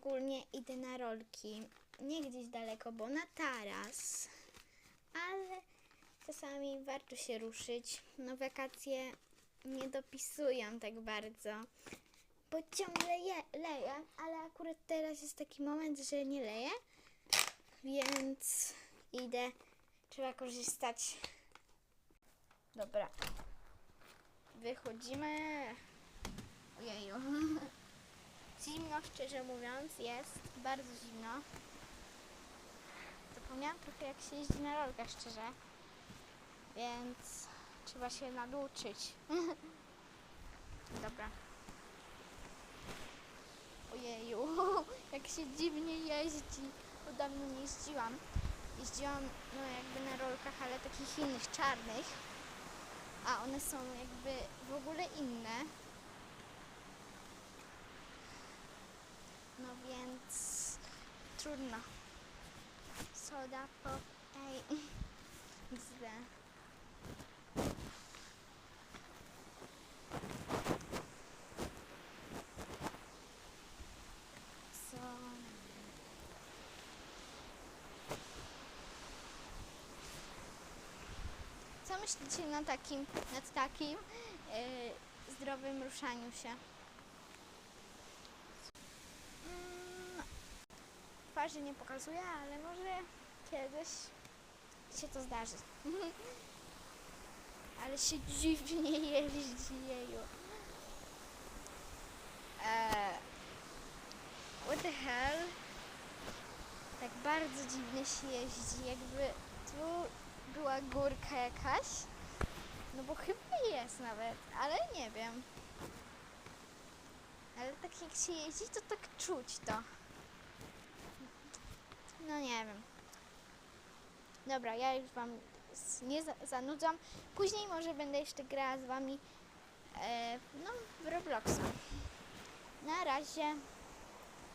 ogólnie idę na rolki. Nie gdzieś daleko, bo na taras. Ale czasami warto się ruszyć. No wakacje nie dopisują tak bardzo. Bo ciągle je, leje, ale akurat teraz jest taki moment, że nie leje. Więc idę. Trzeba korzystać. Dobra. Wychodzimy. Ojeju. Zimno, szczerze mówiąc, jest. Bardzo zimno. Zapomniałam trochę jak się jeździ na rolkach, szczerze. Więc trzeba się naduczyć. Dobra. Ojeju, jak się dziwnie jeździ. Bo dawno nie jeździłam. Jeździłam no jakby na rolkach, ale takich innych, czarnych. A one są jakby w ogóle inne. No więc trudno. Soda pop, ej. Co? Co myślicie na takim, nad takim yy, zdrowym ruszaniu się? Twarzy nie pokazuję, ale może kiedyś się to zdarzy. ale się dziwnie jeździ jeju. Eee, what the hell? Tak bardzo dziwnie się jeździ, jakby tu była górka jakaś. No bo chyba jest nawet, ale nie wiem. Ale tak jak się jeździ, to tak czuć to. Nie wiem. Dobra, ja już wam nie za- zanudzam. Później może będę jeszcze grała z wami e, no, w Robloxa. Na razie.